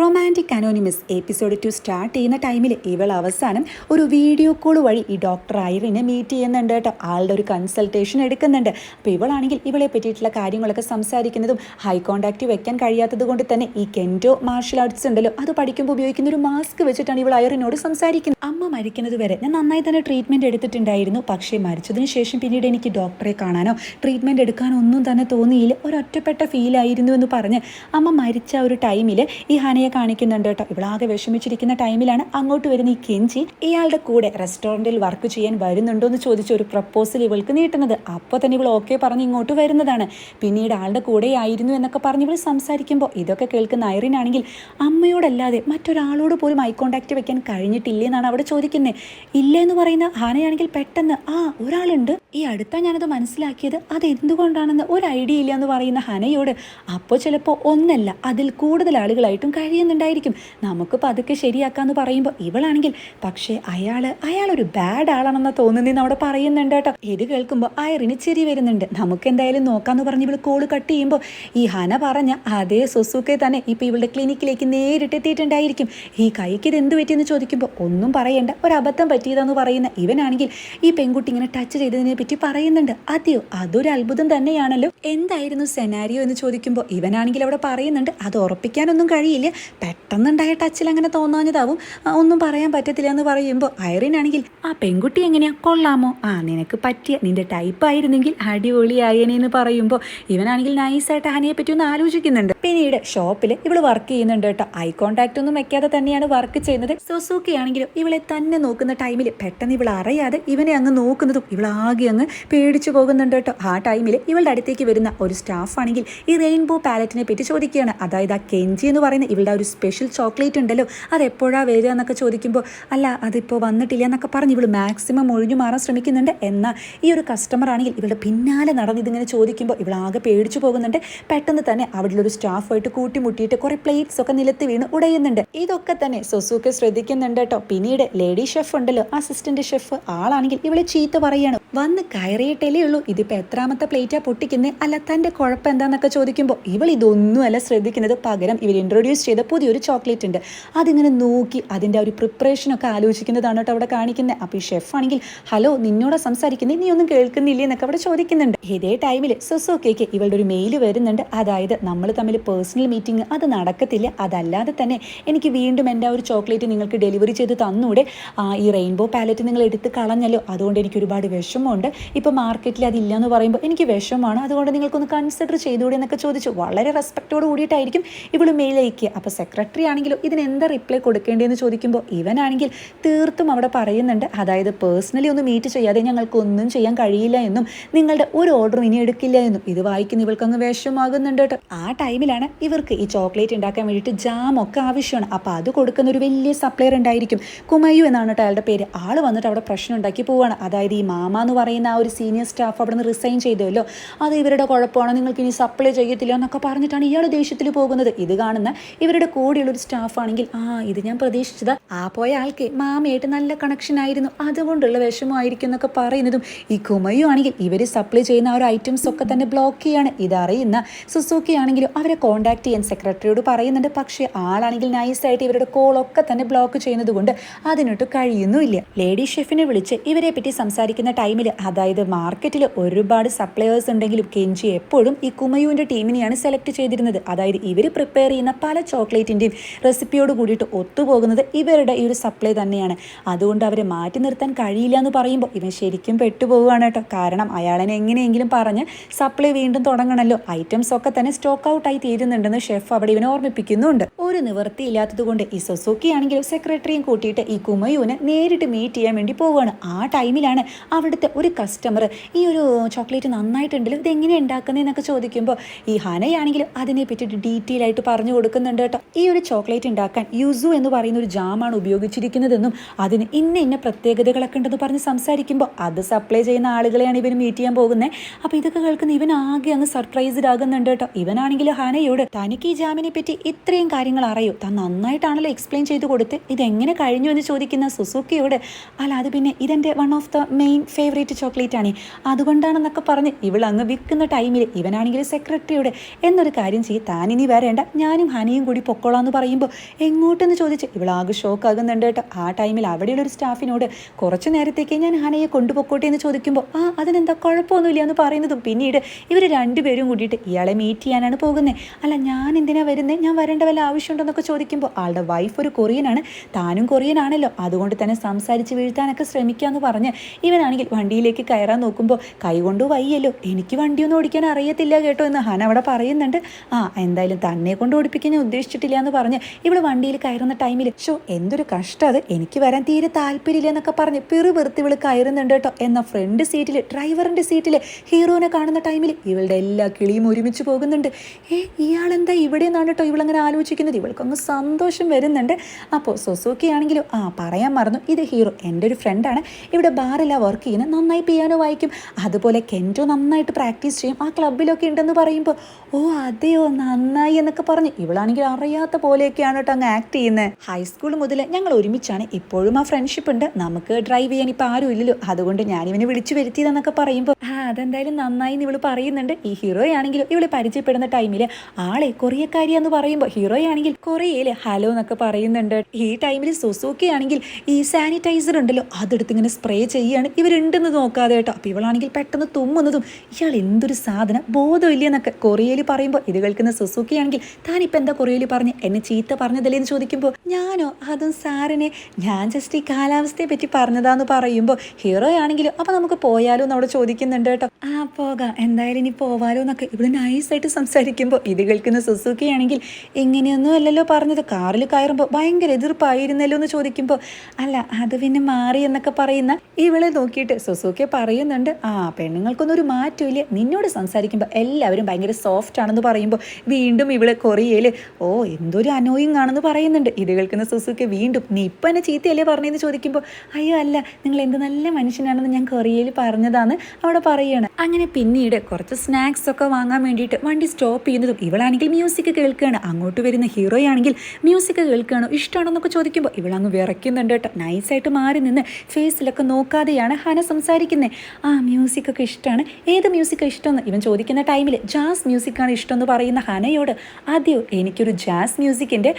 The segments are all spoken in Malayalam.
Romantic anonymous episode two start ചെയ്യുന്ന ടൈമിൽ ഇവൾ അവസാനം ഒരു വീഡിയോ കോൾ വഴി ഈ ഡോക്ടർ ഐറിനെ മീറ്റ് ചെയ്യുന്നുണ്ട് കേട്ടോ. ആളുടെ ഒരു കൺസൾട്ടേഷൻ എടുക്കുന്നുണ്ട്. അപ്പോൾ ഇവളാണെങ്കിൽ ഇവളെ പറ്റിയിട്ടുള്ള കാര്യങ്ങളൊക്കെ സംസാരിക്കുന്നതും ഹൈ കോണ്ടാക്റ്റ് വെക്കാൻ കഴിയാത്തത് കൊണ്ട് തന്നെ ഈ കെന്റോ മാർഷൽ ആർട്സ് ഉണ്ടല്ലോ അത് പഠിക്കുമ്പോൾ ഉപയോഗിക്കുന്ന ഒരു മാസ്ക് വെച്ചിട്ടാണ് ഇവൾ ഐറിനോട് സംസാരിക്കുന്നത്. അമ്മ മരിക്കുന്നത് വരെ ഞാൻ നന്നായി തന്നെ ട്രീറ്റ്മെന്റ് എടുത്തിട്ടുണ്ടായിരുന്നു. പക്ഷേ മരിച്ചതിന് ശേഷം പിന്നീട് എനിക്ക് ഡോക്ടറെ കാണാനോ ട്രീറ്റ്മെന്റ് എടുക്കാനോ ഒന്നും തന്നെ തോന്നിയില്ല. ഒരൊറ്റപ്പെട്ട ഫീലായിരുന്നു എന്ന് പറഞ്ഞ് അമ്മ മരിച്ച ഒരു ടൈമിൽ ഈ ഹനയെ കാണിക്കുന്നുണ്ട് കേട്ടോ. ഇവളാകെ വിഷമിച്ചിരിക്കുന്ന ടൈമിലാണ് അങ്ങോട്ട് വരുന്ന ഈ കെഞ്ചി ഇയാളുടെ കൂടെ റെസ്റ്റോറന്റിൽ വർക്ക് ചെയ്യാൻ വരുന്നുണ്ടോ എന്ന് ചോദിച്ച ഒരു പ്രപ്പോസൽ ഇവൾക്ക് നീട്ടുന്നത്. അപ്പോൾ തന്നെ ഇവൾ ഓക്കെ പറഞ്ഞ് ഇങ്ങോട്ട് വരുന്നതാണ്. പിന്നീട് ആളുടെ കൂടെ ആയിരുന്നു എന്നൊക്കെ പറഞ്ഞ് ഇവൾ സംസാരിക്കുമ്പോൾ ഇതൊക്കെ കേൾക്കുന്ന ഐറിനാണെങ്കിൽ അമ്മയോടല്ലാതെ മറ്റൊരാളോട് പോലും ഐ കോണ്ടാക്ട് വെക്കാൻ കഴിഞ്ഞിട്ടില്ലേ എന്നാണ് അവിടെ ചോദിക്കുന്നത്. ഇല്ല എന്ന് പറയുന്ന ഹാനയാണെങ്കിൽ പെട്ടെന്ന് ആ ഒരാളുണ്ട്. ഈ അടുത്ത ഞാനത് മനസ്സിലാക്കിയത് അത് എന്തുകൊണ്ടാണെന്ന് ഒരു ഐഡിയ ഇല്ല എന്ന് പറയുന്ന ഹനയോട് അപ്പോൾ ചിലപ്പോൾ ഒന്നല്ല അതിൽ കൂടുതൽ ആളുകളായിട്ടും കഴിയുന്നുണ്ടായിരിക്കും നമുക്ക് പതുക്കെ ശരിയാക്കാന്ന് പറയുമ്പോൾ ഇവളാണെങ്കിൽ പക്ഷേ അയാൾ അയാളൊരു ബാഡ് ആളാണെന്ന് തോന്നുന്നതെന്ന് അവിടെ പറയുന്നുണ്ട് കേട്ടോ. ഇത് കേൾക്കുമ്പോൾ അയറിന് ചിരി വരുന്നുണ്ട്. നമുക്ക് എന്തായാലും നോക്കാന്ന് പറഞ്ഞ് ഇവൾ കോൾ കട്ട് ചെയ്യുമ്പോൾ ഈ ഹന പറഞ്ഞ അതേ സുസുക്കെ തന്നെ ഇപ്പം ഇവളുടെ ക്ലിനിക്കിലേക്ക് നേരിട്ട് എത്തിയിട്ടുണ്ടായിരിക്കും. ഈ കൈക്ക് ഇത് എന്ത് പറ്റിയെന്ന് ചോദിക്കുമ്പോൾ ഒന്നും പറയേണ്ട ഒരു അബദ്ധം പറ്റിയതെന്ന് പറയുന്ന ഇവനാണെങ്കിൽ ഈ പെൺകുട്ടി ഇങ്ങനെ ടച്ച് ചെയ്തതിനെ പറ്റി പറയുന്നുണ്ട്. അതെയോ? അതൊരു അത്ഭുതം തന്നെയാണല്ലോ. എന്തായിരുന്നു സെനാരിയോ എന്ന് ചോദിക്കുമ്പോൾ ഇവനാണെങ്കിൽ അവിടെ പറയുന്നുണ്ട് അത് ഉറപ്പിക്കാനൊന്നും കഴിയില്ല. പെട്ടെന്നുണ്ടായ ടച്ചിൽ അങ്ങനെ തോന്നാഞ്ഞതാവും. ഒന്നും പറയാൻ പറ്റത്തില്ല എന്ന് പറയുമ്പോൾ ഐറിൻ ആണെങ്കിൽ ആ പെൺകുട്ടി എങ്ങനെയാ? കൊള്ളാമോ? ആ നിനക്ക് പറ്റിയ നിന്റെ ടൈപ്പ് ആയിരുന്നെങ്കിൽ അടിപൊളിയായേനെ എന്ന് പറയുമ്പോൾ ഇവനാണെങ്കിൽ നൈസായിട്ട് ഹനിയെ പറ്റി ഒന്ന് ആലോചിക്കുന്നുണ്ട്. പിന്നീട് ഷോപ്പിൽ ഇവൾ വർക്ക് ചെയ്യുന്നുണ്ട് കേട്ടോ. ഐ കോണ്ടാക്ട് ഒന്നും വെക്കാതെ തന്നെയാണ് വർക്ക് ചെയ്യുന്നത്. സുസൂക്കി ആണെങ്കിലും ഇവളെ തന്നെ നോക്കുന്ന ടൈമിൽ പെട്ടെന്ന് ഇവൾ അറിയാതെ ഇവനെ അങ്ങ് നോക്കുന്നതും ഇവളാകെ അങ്ങ് പേടിച്ചു പോകുന്നുണ്ട് കേട്ടോ. ആ ടൈമിൽ ഇവളുടെ അടുത്തേക്ക് വരുന്ന ഒരു സ്റ്റാഫ് ആണെങ്കിൽ ഈ റെയിൻബോ പാലറ്റിനെ പറ്റി ചോദിക്കുകയാണ്. അതായത് ആ കെഞ്ചി എന്ന് പറയുന്ന ഇവളുടെ ഒരു സ്പെഷ്യൽ ചോക്ലേറ്റ് ഉണ്ടല്ലോ അത് എപ്പോഴാ വരിക എന്നൊക്കെ ചോദിക്കുമ്പോൾ അല്ല അതിപ്പോൾ വന്നിട്ടില്ല എന്നൊക്കെ പറഞ്ഞ് ഇവൾ മാക്സിമം ഒഴിഞ്ഞു മാറാൻ ശ്രമിക്കുന്നുണ്ട്. എന്നാൽ ഈ ഒരു കസ്റ്റമർ ആണെങ്കിൽ ഇവളുടെ പിന്നാലെ നടന്ന് ഇതിങ്ങനെ ചോദിക്കുമ്പോൾ ഇവൾ ആകെ പേടിച്ചു പോകുന്നുണ്ട്. പെട്ടെന്ന് തന്നെ അവിടെ ഒരു സ്റ്റാഫായിട്ട് കൂട്ടിമുട്ടിയിട്ട് കുറേ പ്ലേറ്റ്സ് ഒക്കെ നിലത്ത് വീണ് ഉടയുന്നുണ്ട്. ഇതൊക്കെ തന്നെ സൊസൂക്കെ ശ്രദ്ധിക്കുന്നുണ്ട് കേട്ടോ. പിന്നീട് ലേഡി ഷെഫ് ഉണ്ടല്ലോ അസിസ്റ്റന്റ് ഷെഫ് ആളാണെങ്കിൽ ഇവളെ ചീത്ത പറയാണ്. വന്ന് കയറിയിട്ടല്ലേ ഉള്ളൂ. ഇതിപ്പോൾ എത്രാമത്തെ പ്ലേറ്റാ പൊട്ടിക്കുന്നത് അല്ല തന്റെ കുഴപ്പം എന്താന്നൊക്കെ ചോദിക്കുമ്പോൾ ഇവൾ ഇതൊന്നുമല്ല ശ്രദ്ധിക്കുന്നത്. പകരം ഇവർ ഇൻട്രൊഡ്യൂസ് ചെയ്ത പുതിയൊരു ചോക്ലേറ്റ് ഉണ്ട്. അതിങ്ങനെ നോക്കി അതിന്റെ ഒരു പ്രിപ്പറേഷനൊക്കെ ആലോചിക്കുന്നതാണ് കേട്ടോ അവിടെ കാണിക്കുന്നത് അപ്പോൾ ഈ ഷെഫാണെങ്കിൽ ഹലോ നിന്നോട് സംസാരിക്കുന്നത് നീ ഒന്നും കേൾക്കുന്നില്ലേ എന്നൊക്കെ അവിടെ ചോദിക്കുന്നുണ്ട്. ഇതേ ടൈമിൽ സുസോക്കേക്ക് ഇവളുടെ ഒരു മെയിൽ വരുന്നുണ്ട്. അതായത് നമ്മൾ തമ്മിൽ പേഴ്സണൽ മീറ്റിംഗ് അത് നടക്കത്തില്ല. അതല്ലാതെ തന്നെ എനിക്ക് വീണ്ടും എന്റെ ആ ഒരു ചോക്ലേറ്റ് നിങ്ങൾക്ക് ഡെലിവറി ചെയ്ത് തന്നൂടെ. ഈ റെയിൻബോ പാലറ്റ് നിങ്ങൾ എടുത്ത് കളഞ്ഞല്ലോ. അതുകൊണ്ട് എനിക്ക് ഒരുപാട് വിഷമമുണ്ട്. ഇപ്പോൾ മാർക്കറ്റിൽ അതില്ല എന്ന് പറയുമ്പോൾ എനിക്ക് വിഷമമാണ്. അതുകൊണ്ട് നിങ്ങൾക്കൊന്ന് കൺസിഡർ ചെയ്തുകൂടെ എന്നൊക്കെ ചോദിച്ചു. വളരെ റെസ്പെക്റ്റോട് കൂടിയിട്ടായിരിക്കും ഇവൾ മെയിൽ അയക്കുക. സെക്രട്ടറി ആണെങ്കിലും ഇതിന് എന്താ റിപ്ലൈ കൊടുക്കേണ്ടതെന്ന് ചോദിക്കുമ്പോൾ ഇവനാണെങ്കിൽ തീർത്തും അവിടെ പറയുന്നുണ്ട്. അതായത് പേഴ്സണലി ഒന്ന് മീറ്റ് ചെയ്യാതെ ഞങ്ങൾക്കൊന്നും ചെയ്യാൻ കഴിയില്ല എന്നും നിങ്ങളുടെ ഒരു ഓർഡറും ഇനി എടുക്കില്ല എന്നും ഇത് വായിക്കുന്ന ഇവൾക്കങ്ങ് വിഷമാകുന്നുണ്ട് കേട്ടോ. ആ ടൈമിലാണ് ഇവർക്ക് ഈ ചോക്ലേറ്റ് ഉണ്ടാക്കാൻ വേണ്ടിയിട്ട് ജാം ഒക്കെ ആവശ്യമാണ്. അപ്പോൾ അത് കൊടുക്കുന്ന ഒരു വലിയ സപ്ലയർ ഉണ്ടായിരിക്കും. കുമയു എന്നാണ് കേട്ടോ അയാളുടെ പേര്. ആൾ വന്നിട്ട് അവിടെ പ്രശ്നം ഉണ്ടാക്കി പോവാണ്. അതായത് ഈ മാമ എന്ന് പറയുന്ന ആ ഒരു സീനിയർ സ്റ്റാഫ് അവിടെ നിന്ന് റിസൈൻ ചെയ്തല്ലോ. അത് ഇവരുടെ കുഴപ്പമാണ്? നിങ്ങൾക്ക് ഇനി സപ്ലൈ ചെയ്യത്തില്ല എന്നൊക്കെ പറഞ്ഞിട്ടാണ് ഇയാൾ ദേഷ്യത്തിൽ പോകുന്നത്. ഇത് കാണുന്ന ഇവരുടെ കൂടെയുള്ള ഒരു സ്റ്റാഫാണെങ്കിൽ ആ ഇത് ഞാൻ പ്രതീക്ഷിച്ചത്. ആ പോയ ആൾക്ക് മാമയായിട്ട് നല്ല കണക്ഷൻ ആയിരുന്നു. അതുകൊണ്ടുള്ള വിഷമമായിരിക്കും എന്നൊക്കെ പറയുന്നതും ഈ കുമയു ആണെങ്കിൽ ഇവർ സപ്ലൈ ചെയ്യുന്ന ഒരു ഐറ്റംസ് ഒക്കെ തന്നെ ബ്ലോക്ക് ചെയ്യാണ്. ഇതറിയുന്ന സുസൂക്കി ആണെങ്കിലും അവരെ കോൺടാക്ട് ചെയ്യാൻ സെക്രട്ടറിയോട് പറയുന്നുണ്ട്. പക്ഷേ ആളാണെങ്കിൽ നൈസായിട്ട് ഇവരുടെ കോളൊക്കെ തന്നെ ബ്ലോക്ക് ചെയ്യുന്നത് കൊണ്ട് അതിനൊട്ട് കഴിയുന്നുമില്ല. ലേഡി ഷെഫിനെ വിളിച്ച് ഇവരെ പറ്റി സംസാരിക്കുന്ന ടൈമിൽ അതായത് മാർക്കറ്റിൽ ഒരുപാട് സപ്ലയേഴ്സ് ഉണ്ടെങ്കിലും കെഞ്ചി എപ്പോഴും ഈ കുമയുവിന്റെ ടീമിനെയാണ് സെലക്ട് ചെയ്തിരുന്നത്. അതായത് ഇവർ പ്രിപ്പയർ ചെയ്യുന്ന പല ചോക്ലേറ്റിന്റെയും റെസിപ്പിയോട് കൂടിയിട്ട് ഒത്തുപോകുന്നത് ഇവരുടെ ഈ ഒരു സപ്ലൈ തന്നെയാണ്. അതുകൊണ്ട് അവരെ മാറ്റി നിർത്താൻ കഴിയില്ല എന്ന് പറയുമ്പോൾ ഇവൻ ശരിക്കും പെട്ടുപോവുകയാണ് കേട്ടോ. കാരണം അയാളെ എങ്ങനെയെങ്കിലും പറഞ്ഞ് സപ്ലൈ വീണ്ടും തുടങ്ങണമല്ലോ ഐറ്റംസ് ഒക്കെ തന്നെ സ്റ്റോക്ക് ഔട്ട് ആയി തീരുന്നുണ്ടെന്ന് ഷെഫ് അവിടെ ഇവനെ ഓർമ്മിപ്പിക്കുന്നുണ്ട്. ഒരു നിവൃത്തിയില്ലാത്തത് കൊണ്ട് ഈ സൊസൂക്കി ആണെങ്കിലും സെക്രട്ടറിയും കൂട്ടിയിട്ട് ഈ കുമയുവിനെ നേരിട്ട് മീറ്റ് ചെയ്യാൻ വേണ്ടി പോവുകയാണ്. ആ ടൈമിലാണ് അവിടുത്തെ ഒരു കസ്റ്റമർ ഈ ഒരു ചോക്ലേറ്റ് നന്നായിട്ടുണ്ടല്ലോ ഇത് എങ്ങനെ ഉണ്ടാക്കുന്നതെന്നൊക്കെ ചോദിക്കുമ്പോൾ ഈ ഹനയാണെങ്കിലും അതിനെ പറ്റിയിട്ട് ഡീറ്റെയിൽ ആയിട്ട് പറഞ്ഞു കൊടുക്കുന്നുണ്ട് ഈ ഒരു ചോക്ലേറ്റ് ഉണ്ടാക്കാൻ യുസു എന്ന് പറയുന്ന ഒരു ജാമാണ് ഉപയോഗിച്ചിരിക്കുന്നതെന്നും അതിന് ഇന്ന ഇന്ന പ്രത്യേകതകളൊക്കെ ഉണ്ടെന്ന് പറഞ്ഞ് സംസാരിക്കുമ്പോൾ അത് സപ്ലൈ ചെയ്യുന്ന ആളുകളെയാണ് ഇവർ മീറ്റ് ചെയ്യാൻ പോകുന്നത്. അപ്പോൾ ഇതൊക്കെ കേൾക്കുന്ന ഇവൻ ആകെ അങ്ങ് സർപ്രൈസ്ഡ് ആകുന്നുണ്ട് കേട്ടോ. ഇവനാണെങ്കിൽ ഹാനയോട് തനിക്ക് ഈ ജാമിനെ പറ്റി ഇത്രയും കാര്യങ്ങൾ അറിയൂ? താൻ നന്നായിട്ടാണല്ലോ എക്സ്പ്ലെയിൻ ചെയ്ത് കൊടുത്ത്. ഇതെങ്ങനെ കഴിഞ്ഞു എന്ന് ചോദിക്കുന്ന സുസുക്കിയോട് അല്ല അത് പിന്നെ ഇതെന്റെ one of the main favourite chocolate ആണ്. അതുകൊണ്ടാണെന്നൊക്കെ പറഞ്ഞ് ഇവൾ അങ്ങ് വിൽക്കുന്ന ടൈമിൽ ഇവനാണെങ്കിൽ സെക്രട്ടറിയോട് എന്നൊരു കാര്യം ചെയ്യും. താനിനി വരേണ്ട. ഞാനും ഹനിയും കൂടി പൊക്കോളാന്ന് പറയുമ്പോൾ എങ്ങോട്ടെന്ന് ചോദിച്ച് ഇവളാകെ ഷോക്ക് ആകുന്നുണ്ട് കേട്ടോ. ആ ടൈമിൽ അവിടെയുള്ള ഒരു സ്റ്റാഫിനോട് കുറച്ച് നേരത്തേക്ക് ഞാൻ ഹനയെ കൊണ്ടുപോക്കോട്ടെ എന്ന് ചോദിക്കുമ്പോൾ ആ അതിനെന്താ കുഴപ്പമൊന്നുമില്ല എന്ന് പറയുന്നതും പിന്നീട് ഇവർ രണ്ടുപേരും കൂടിയിട്ട് ഇയാളെ മീറ്റ് ചെയ്യാനാണ് പോകുന്നത് അല്ല ഞാൻ എന്തിനാ വരുന്നത് ഞാൻ വരേണ്ട വല്ല ആവശ്യമുണ്ടെന്നൊക്കെ ചോദിക്കുമ്പോൾ ആളുടെ വൈഫ് ഒരു കൊറിയനാണ്. താനും കൊറിയനാണല്ലോ. അതുകൊണ്ട് തന്നെ സംസാരിച്ച് വീഴ്ത്താനൊക്കെ ശ്രമിക്കാമെന്ന് പറഞ്ഞ് ഇവനാണെങ്കിൽ വണ്ടിയിലേക്ക് കയറാൻ നോക്കുമ്പോൾ കൈകൊണ്ട് വയ്യല്ലോ. എനിക്ക് വണ്ടിയൊന്നും ഓടിക്കാൻ അറിയത്തില്ല കേട്ടോ എന്ന് ഹന അവിടെ പറയുന്നുണ്ട്. ആ എന്തായാലും തന്നെ കൊണ്ട് ഓടിപ്പിക്കാൻ ഞാൻ ഉദ്ദേശിച്ചിട്ടില്ല എന്ന് പറഞ്ഞ് ഇവൾ വണ്ടിയിൽ കയറുന്ന ടൈമിൽ ഷോ എന്തൊരു കഷ്ടം അത്. എനിക്ക് വരാൻ തീരെ താല്പര്യമില്ല എന്നൊക്കെ പറഞ്ഞ് പിറു വെറുത്ത് ഇവൾ കയറുന്നുണ്ട് കേട്ടോ. എന്ന ഫ്രണ്ട് സീറ്റിൽ ഡ്രൈവറിന്റെ സീറ്റിൽ ഹീറോനെ കാണുന്ന ടൈമിൽ ഇവളുടെ എല്ലാ കിളിയും ഒരുമിച്ച് പോകുന്നുണ്ട്. ഏ ഇയാളെന്താ ഇവിടെ നിന്നാണ് കേട്ടോ ഇവളങ്ങനെ ആലോചിക്കുന്നത്? ഇവൾക്കങ്ങ് സന്തോഷം വരുന്നുണ്ട്. അപ്പോൾ സൊസൂക്കി ആണെങ്കിലും ആ പറയാൻ മറന്നു. ഇത് ഹീറോ എന്റെ ഒരു ഫ്രണ്ടാണ്. ഇവിടെ ബാറിലാണ് വർക്ക് ചെയ്യുന്നത് നന്നായി പിയാനോ വായിക്കും. അതുപോലെ കെന്റോ നന്നായിട്ട് പ്രാക്ടീസ് ചെയ്യും. ആ ക്ലബിലൊക്കെ ഉണ്ടെന്ന് പറയുമ്പോൾ ഓ അതെയോ നന്നായി എന്നൊക്കെ പറഞ്ഞ് ഇവളാണെങ്കിൽ അറിയാത്ത പോലെയൊക്കെയാണ് കേട്ടോ അങ്ങ് ആക്ട് ചെയ്യുന്നത് ഹൈസ്കൂൾ മുതൽ ഞങ്ങൾ ഒരുമിച്ചാണ്. ഇപ്പോഴും ആ ഫ്രണ്ട്ഷിപ്പ് ഉണ്ട്. നമുക്ക് ഡ്രൈവ് ചെയ്യാൻ ഇപ്പൊ ആരും ഇല്ലല്ലോ. അതുകൊണ്ട് ഞാൻ ഇവനെ വിളിച്ചു വരുത്തിയതെന്നൊക്കെ പറയുമ്പോൾ ആ അതെന്തായാലും നന്നായി ഇവൾ പറയുന്നുണ്ട്. ഈ ഹീറോ ആണെങ്കിലും ഇവൾ പരിചയപ്പെടുന്ന ടൈമിൽ ആളെ കൊറിയക്കാരിയാന്ന് പറയുമ്പോൾ ഹീറോ ആണെങ്കിൽ കൊറിയയിലെ ഹലോ എന്നൊക്കെ പറയുന്നുണ്ട്. ഈ ടൈമിൽ സുസൂക്കി ആണെങ്കിൽ ഈ സാനിറ്റൈസർ ഉണ്ടല്ലോ അതെടുത്ത് ഇങ്ങനെ സ്പ്രേ ചെയ്യാണ്. ഇവരുണ്ടെന്ന് നോക്കാതെ കേട്ടോ. അപ്പോൾ ഇവളാണെങ്കിൽ പെട്ടെന്ന് തുമ്മുന്നതും ഇയാൾ എന്തൊരു സാധനം ബോധമില്ല എന്നൊക്കെ കൊറിയയിൽ പറയുമ്പോൾ ഇത് കേൾക്കുന്ന സുസൂക്കി ആണെങ്കിൽ താനിപ്പോൾ എന്താ കൊറിയയിൽ പറഞ്ഞ് എന്നെ ചീത്ത പറഞ്ഞതല്ലേ എന്ന് ചോദിക്കുമ്പോൾ ഞാനോ? അതും സാറിനെ? ഞാൻ ജസ്റ്റ് ഈ കാലാവസ്ഥയെ പറ്റി പറഞ്ഞതാന്ന് പറയുമ്പോൾ ഹീറോ ആണെങ്കിലും? അപ്പോൾ നമുക്ക് പോയാലോ എന്ന് അവിടെ ചോദിക്കുന്നുണ്ട് കേട്ടോ. ആ പോകാം. എന്തായാലും ഇനി പോവാലോ എന്നൊക്കെ ഇവിടെ നൈസായിട്ട് സംസാരിക്കുമ്പോൾ ഇത് കേൾക്കുന്ന സുസുക്കി ആണെങ്കിൽ ഇങ്ങനെയൊന്നും അല്ലല്ലോ പറഞ്ഞത്. കാറിൽ കയറുമ്പോൾ ഭയങ്കര എതിർപ്പായിരുന്നല്ലോ എന്ന് ചോദിക്കുമ്പോൾ അല്ല അത് പിന്നെ മാറി എന്നൊക്കെ പറയുന്ന ഇവളെ നോക്കിയിട്ട് സുസുക്കി പറയുന്നുണ്ട്. ആ പെണ്ണുങ്ങൾക്കൊന്നും ഒരു മാറ്റമില്ല നിന്നോട് സംസാരിക്കുമ്പോൾ എല്ലാവരും ഭയങ്കര സോഫ്റ്റ് ആണെന്ന് പറയുമ്പോൾ വീണ്ടും ഇവളെ കൊറിയയിൽ ഓ എന്തൊരു അനോയിങ് ആണെന്ന് പറയുന്നുണ്ട്. ഇത് കേൾക്കുന്ന സുസുക്ക് വീണ്ടും നീ ഇപ്പം എന്നെ ചീത്തയല്ലേ പറഞ്ഞതെന്ന് ചോദിക്കുമ്പോൾ അയ്യോ അല്ല നിങ്ങൾ എന്ത് നല്ല മനുഷ്യനാണെന്ന് ഞാൻ കൊറിയയിൽ പറഞ്ഞതാണ് അവിടെ പറയുകയാണ് അങ്ങനെ പിന്നീട് കുറച്ച് സ്നാക്സ് ഒക്കെ വാങ്ങാൻ വേണ്ടിയിട്ട് വണ്ടി സ്റ്റോപ്പ് ചെയ്യുന്നതും ഇവളാണെങ്കിൽ മ്യൂസിക് കേൾക്കുകയാണ് അങ്ങോട്ട് വരുന്ന ഹീറോ ആണെങ്കിൽ മ്യൂസിക് കേൾക്കുകയാണോ ഇഷ്ടമാണെന്നൊക്കെ ചോദിക്കുമ്പോൾ ഇവളങ്ങ് വിറയ്ക്കുന്നുണ്ട് കേട്ടോ. നൈസായിട്ട് മാറി നിന്ന് ഫേസിലൊക്കെ നോക്കാതെയാണ് ഹന സംസാരിക്കുന്നത് ആ മ്യൂസിക് ഒക്കെ ഇഷ്ടമാണ് ഏത് മ്യൂസിക് ഇഷ്ടമെന്ന്? ഇവൻ ചോദിക്കുന്ന ടൈമിൽ ജാസ് മ്യൂസിക്കാണ് ഇഷ്ടമെന്ന് പറയുന്ന ഹനയോട് ആദ്യം എനിക്കൊരു ജാസ് മ്യൂസിക്കിന്റെ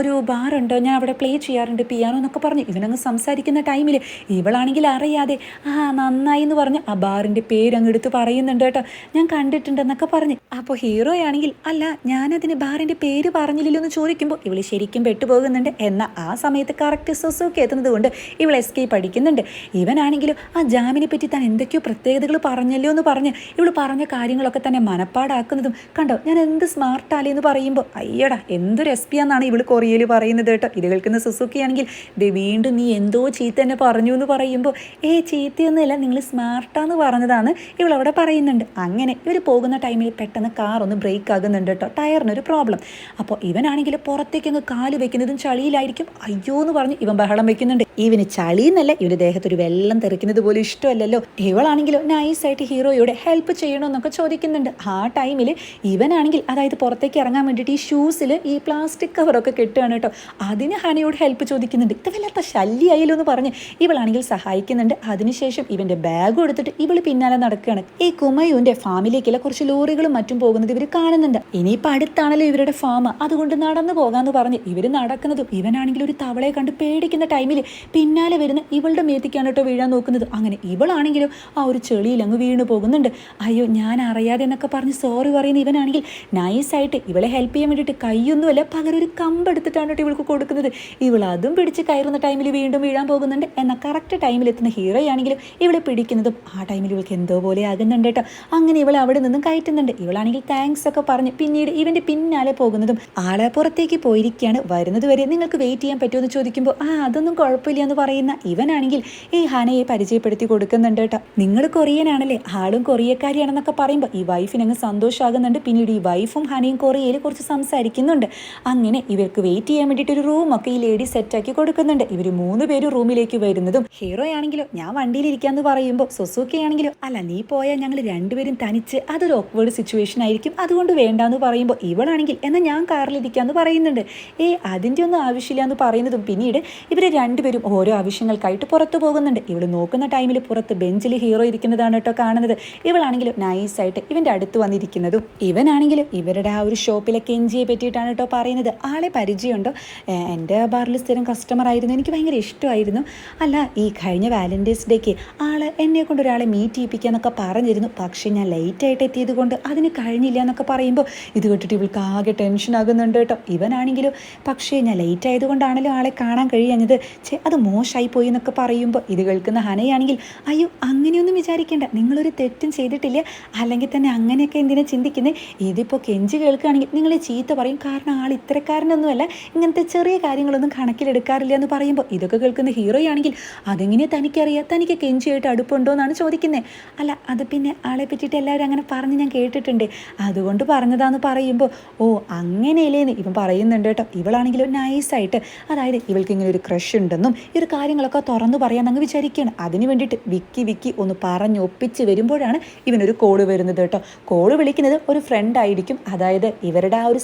ഒരു ബാറുണ്ട് ഞാൻ അവിടെ പ്ലേ ചെയ്യാറുണ്ട് പിയാനോ എന്നൊക്കെ പറഞ്ഞു. ഇവനങ്ങ് സംസാരിക്കുന്ന ടൈമിൽ ഇവളാണെങ്കിൽ അറിയാതെ ആ നന്നായി എന്ന് പറഞ്ഞ് ആ ബാറിന്റെ പേര് അങ്ങ് എടുത്ത് പറയുന്നുണ്ട് കേട്ടോ. ഞാൻ കണ്ടിട്ടുണ്ടെന്നൊക്കെ പറഞ്ഞ്. അപ്പോൾ ഹീറോ ആണെങ്കിൽ അല്ല ഞാനതിന് ബാറിന്റെ പേര് പറഞ്ഞില്ലല്ലോ എന്ന് ചോദിക്കുമ്പോൾ ഇവൾ ശരിക്കും പെട്ടുപോകുന്നുണ്ട് എന്ന ആ സമയത്ത് കറക്റ്റ് സൊസൊക്കെ എത്തുന്നത് കൊണ്ട് ഇവൾ എസ്കേപ്പ് അടിക്കുന്നുണ്ട്. ഇവനാണെങ്കിലും ആ ജാമിനെ പറ്റി താൻ എന്തൊക്കെയോ പ്രത്യേകതകൾ പറഞ്ഞല്ലോ എന്ന് പറഞ്ഞ് ഇവൾ പറഞ്ഞ കാര്യങ്ങളൊക്കെ തന്നെ മനപ്പാടാക്കുന്നതും കണ്ടോ? ഞാൻ എന്ത് സ്മാർട്ടാലേ എന്ന് പറയുമ്പോൾ അയ്യടാ എന്തൊരു എസ് പി കൊറിയയിൽ പറയുന്നത് കേട്ടോ. ഇത് കേൾക്കുന്ന സുസുക്കി ആണെങ്കിൽ ദേ വീണ്ടും നീ എന്തോ ചീത്ത എന്നെ പറഞ്ഞു എന്ന് പറയുമ്പോൾ ഏ ചീത്തയൊന്നുമല്ല നിങ്ങൾ സ്മാർട്ടാന്ന് പറഞ്ഞതാണ്. ഇവളവിടെ പറയുന്നുണ്ട്. അങ്ങനെ ഇവർ പോകുന്ന ടൈമിൽ പെട്ടെന്ന് കാർ ഒന്ന് ബ്രേക്ക് ആകുന്നുണ്ട് കേട്ടോ. ടയറിനൊരു പ്രോബ്ലം. അപ്പോൾ ഇവനാണെങ്കിൽ പുറത്തേക്ക് അങ്ങ് കാൽ വെക്കുന്നതും ചളിയിലായിരിക്കും. അയ്യോ എന്ന് പറഞ്ഞ് ഇവൻ ബഹളം വെക്കുന്നുണ്ട്. ഇവന് ചളി എന്നല്ല ഇവന് ദേഹത്തൊരു വെള്ളം തെറിക്കുന്നത് പോലും ഇഷ്ടമല്ലല്ലോ. ഇവളാണെങ്കിലോ നൈസായിട്ട് ഹീറോയോട് ഹെൽപ്പ് ചെയ്യണമെന്നൊക്കെ ചോദിക്കുന്നുണ്ട്. ആ ടൈമിൽ ഇവനാണെങ്കിൽ അതായത് പുറത്തേക്ക് ഇറങ്ങാൻ വേണ്ടിയിട്ട് ഈ ഷൂസിൽ ഈ പ്ലാസ്റ്റിക് കവറൊക്കെ കെട്ടുകയാണ് കേട്ടോ. അതിന് ഹനയോട് ഹെൽപ്പ് ചോദിക്കുന്നുണ്ട്. ഇത് വല്ലാത്ത ശല്യമായല്ലോ എന്ന് പറഞ്ഞ് ഇവളാണെങ്കിൽ സഹായിക്കുന്നുണ്ട്. അതിനുശേഷം ഇവന്റെ ബാഗ് എടുത്തിട്ട് ഇവൾ പിന്നാലെ നടക്കുകയാണ്. ഈ കുമയുവിന്റെ ഫാമിലേക്കുള്ള കുറച്ച് ലോറികളും മറ്റും പോകുന്നത് ഇവർ കാണുന്നുണ്ട്. ഇനിയിപ്പോൾ അടുത്താണല്ലോ ഇവരുടെ ഫാം അതുകൊണ്ട് നടന്നു പോകാമെന്ന് പറഞ്ഞ് ഇവർ നടക്കുന്നതും ഇവനാണെങ്കിൽ ഒരു തവളയെ കണ്ട് പേടിക്കുന്ന ടൈമിൽ പിന്നാലെ വരുന്ന ഇവളുടെ മേത്തിക്കാണ് കേട്ടോ വീഴാൻ നോക്കുന്നത്. അങ്ങനെ ഇവളാണെങ്കിലും ആ ഒരു ചെളിയിൽ അങ്ങ് വീണു പോകുന്നുണ്ട്. അയ്യോ ഞാൻ അറിയാതെ എന്നൊക്കെ പറഞ്ഞ് സോറി പറയുന്ന ഇവനാണെങ്കിൽ നൈസായിട്ട് ഇവളെ ഹെൽപ്പ് ചെയ്യാൻ വേണ്ടിയിട്ട് കൈയൊന്നുമല്ല പകരം ഒരു കമ്പെടുത്തിട്ടാണ് കേട്ടോ ഇവൾക്ക് കൊടുക്കുന്നത്. ഇവൾ അതും പിടിച്ച് കയറുന്ന ടൈമിൽ വീണ്ടും വീഴാൻ പോകുന്നുണ്ട്. എന്നാൽ കറക്റ്റ് ടൈമിൽ എത്തുന്ന ഹീറോ ആണെങ്കിലും ഇവളെ പിടിക്കുന്നതും ആ ടൈമിൽ ഇവൾക്ക് എന്തോ പോലെ ആകുന്നുണ്ട് കേട്ടോ. അങ്ങനെ ഇവൾ അവിടെ നിന്നും കയറ്റുന്നുണ്ട്. ഇവളാണെങ്കിൽ താങ്ക്സ് ഒക്കെ പറഞ്ഞ്. പിന്നീട് ഇവന്റെ പിന്നാലെ പോകുന്നതും ആളെ പുറത്തേക്ക് പോയിരിക്കുകയാണ്. വരുന്നത് വരെ നിങ്ങൾക്ക് വെയിറ്റ് ചെയ്യാൻ പറ്റുമോ എന്ന് ചോദിക്കുമ്പോൾ ആ അതൊന്നും കുഴപ്പമില്ല എന്ന് പറയുന്ന ഇവനാണെങ്കിൽ ഈ ഹനയെ പരിചയപ്പെടുത്തി കൊടുക്കുന്നുണ്ട് കേട്ടോ. നിങ്ങൾ കൊറിയനാണല്ലേ? ആളും കൊറിയക്കാരിയാണെന്നൊക്കെ പറയുമ്പോൾ ഈ വൈഫിനങ്ങ് സന്തോഷമാകുന്നുണ്ട് പിന്നീട് ഈ വൈഫും ഹനയും കൊറിയയിൽ കുറച്ച് സംസാരിക്കുന്നുണ്ട്. അങ്ങനെ ഇവർക്ക് വെയിറ്റ് ചെയ്യാൻ വേണ്ടിയിട്ട് ഒരു റൂമൊക്കെ ഈ ലേഡി സെറ്റാക്കി കൊടുക്കുന്നുണ്ട്. ഇവർ മൂന്ന് പേരും റൂമിലേക്ക് വരുന്നതും ഹീറോ ആണെങ്കിലും ഞാൻ വണ്ടിയിൽ ഇരിക്കാന്ന് പറയുമ്പോൾ സുസൂക്കി ആണെങ്കിലും അല്ല നീ പോയാൽ ഞങ്ങൾ രണ്ടുപേരും തനിച്ച് അതൊരു ഓക്വേർഡ് സിറ്റുവേഷൻ ആയിരിക്കും. അതുകൊണ്ട് വേണ്ടാന്ന് പറയുമ്പോൾ ഇവളാണെങ്കിൽ എന്നാൽ ഞാൻ കാറിലിരിക്കാന്ന് പറയുന്നുണ്ട്. ഏ അതിന്റെ ഒന്നും ആവശ്യമില്ല എന്ന് പറയുന്നതും പിന്നീട് ഇവർ രണ്ടുപേരും ഓരോ ആവശ്യങ്ങൾക്കായിട്ട് പുറത്തു പോകുന്നുണ്ട്. ഇവൾ നോക്കുന്ന ടൈമിൽ പുറത്ത് ബെഞ്ചിൽ ഹീറോ ഇരിക്കുന്നതാണ് കേട്ടോ കാണുന്നത്. ഇവളാണെങ്കിലും നൈസായിട്ട് ഇവന്റെ അടുത്ത് വന്നിരിക്കുന്നതും. ഇവനാണെങ്കിലും ഇവരുടെ ആ ഒരു ഷോപ്പിലെ കെഞ്ചിയെ പറ്റിയിട്ടാണ് കേട്ടോ പറയുന്നത്. ആളെ പരിചയമുണ്ടോ? എന്റെ ബാറിൽ സ്ഥിരം കസ്റ്റമർ ആയിരുന്നു. എനിക്ക് ഭയങ്കര ഇഷ്ടമായിരുന്നു. അല്ല ഈ കഴിഞ്ഞ വാലന്റൈൻസ് ഡേക്ക് ആൾ എന്നെ കൊണ്ട് ഒരാളെ മീറ്റ് ചെയ്യിപ്പിക്കാന്നൊക്കെ പറഞ്ഞിരുന്നു. പക്ഷേ ഞാൻ ലേറ്റായിട്ട് എത്തിയത് കൊണ്ട് അതിന് കഴിഞ്ഞില്ല എന്നൊക്കെ പറയുമ്പോൾ ഇത് കേട്ടിട്ട് ഇവൾക്ക് ആകെ ടെൻഷൻ ആകുന്നുണ്ട് കേട്ടോ. ഇവനാണെങ്കിലും പക്ഷേ ഞാൻ ലേറ്റ് ആയതുകൊണ്ടാണല്ലോ ആളെ കാണാൻ കഴിയാഞ്ഞത്. ചേ അത് മോശമായി പോയി എന്നൊക്കെ പറയുമ്പോൾ ഇത് കേൾക്കുന്ന ഹനയാണെങ്കിൽ അയ്യോ അങ്ങനെയൊന്നും വിചാരിക്കേണ്ട. നിങ്ങളൊരു തെറ്റും ചെയ്തിട്ടില്ല. അല്ലെങ്കിൽ തന്നെ അങ്ങനെയൊക്കെ എന്തിനാ ചിന്തിക്കുന്നത് ഇതിപ്പോൾ കെഞ്ചി കേൾക്കുകയാണെങ്കിൽ നിങ്ങളെ ചീത്ത പറയും. കാരണം ആൾ ഇത്തരക്കാരനൊന്നുമല്ല. ഇങ്ങനത്തെ ചെറിയ കാര്യങ്ങളൊന്നും കണക്കിലെടുക്കാറില്ല എന്ന് പറയുമ്പോൾ ഇതൊക്കെ കേൾക്കുന്ന ഹീറോയാണെങ്കിൽ അതെങ്ങനെയാ തനിക്കറിയാം? തനിക്ക് കെഞ്ചിയായിട്ട് അടുപ്പുണ്ടോ എന്നാണ് ചോദിക്കുന്നത് അല്ല അത് പിന്നെ ആളെ പറ്റിയിട്ട് എല്ലാവരും അങ്ങനെ പറഞ്ഞ് ഞാൻ കേട്ടിട്ടുണ്ട്. അതുകൊണ്ട് പറഞ്ഞതാന്ന് പറയുമ്പോൾ ഓ അങ്ങനെയല്ലേന്ന് ഇവൻ പറയുന്നുണ്ട് കേട്ടോ. ഇവളാണെങ്കിലും നൈസായിട്ട് അതായത് ഇവൾക്ക് ഇങ്ങനെ ഒരു ക്രഷ് ഉണ്ടെന്നും ഈ ഒരു കാര്യങ്ങളൊക്കെ തുറന്നു പറയാമെന്നങ്ങ് വിചാരിക്കുകയാണ് അതിന് വേണ്ടിയിട്ട് വിക്കി വിക്കി ഒന്ന് പറഞ്ഞ് ഒപ്പിച്ച് വരുമ്പോഴാണ് ഇവനൊരു കോൾ വരുന്നത് കേട്ടോ. കോൾ വിളിക്കുന്നത് ഒരു ഫ്രണ്ട് ആയിരിക്കും. അതായത് ഇവരുടെ ആ ഒരു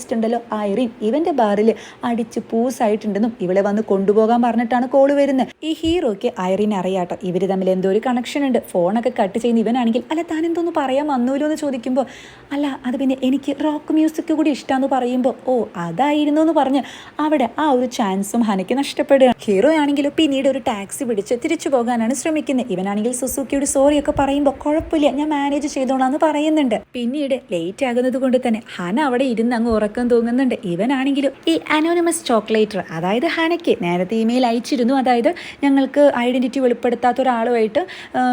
സൈക്കോളജിസ്റ്റ് ഉണ്ടല്ലോ. ഐറിൻ ഇവന്റെ ബാറിൽ അടിച്ച് പൂസായിട്ടുണ്ടെന്നും ഇവളെ വന്ന് കൊണ്ടുപോകാൻ പറഞ്ഞിട്ടാണ് കോൾ വരുന്നത് ഈ ഹീറോയ്ക്ക് ഐറിൻ അറിയാട്ടോ. ഇവർ തമ്മിൽ എന്തോ ഒരു കണക്ഷൻ ഉണ്ട്. ഫോണൊക്കെ കട്ട് ചെയ്യുന്ന ഇവനാണെങ്കിൽ അല്ല താൻ എന്തോന്ന് പറയാൻ വന്നൂലോ എന്ന് ചോദിക്കുമ്പോൾ അല്ല അത് പിന്നെ എനിക്ക് റോക്ക് മ്യൂസിക് കൂടി ഇഷ്ടമെന്ന് പറയുമ്പോൾ ഓ അതായിരുന്നു എന്ന് പറഞ്ഞ് അവിടെ ആ ഒരു ചാൻസും ഹനയ്ക്ക് നഷ്ടപ്പെടുക ഹീറോ ആണെങ്കിലും പിന്നീട് ഒരു ടാക്സി പിടിച്ച് തിരിച്ചു പോകാനാണ് ശ്രമിക്കുന്നത് ഇവനാണെങ്കിൽ സുസുക്കിയോട് സോറി ഒക്കെ പറയുമ്പോൾ കുഴപ്പമില്ല ഞാൻ മാനേജ് ചെയ്തോളാം എന്ന് പറയുന്നുണ്ട്. പിന്നീട് ലേറ്റ് ആകുന്നത് കൊണ്ട് തന്നെ ഹന അവിടെ ഇരുന്ന് അങ്ങ് തൂങ്ങുന്നുണ്ട്. ഇവനാണെങ്കിലും ഈ അനോണിമസ് ചോക്ലേറ്റർ അതായത് ഹനയ്ക്ക് നേരത്തെ ഇമെയിൽ അയച്ചിരുന്നു. അതായത് ഞങ്ങൾക്ക് ഐഡന്റിറ്റി വെളിപ്പെടുത്താത്ത ഒരാളുമായിട്ട്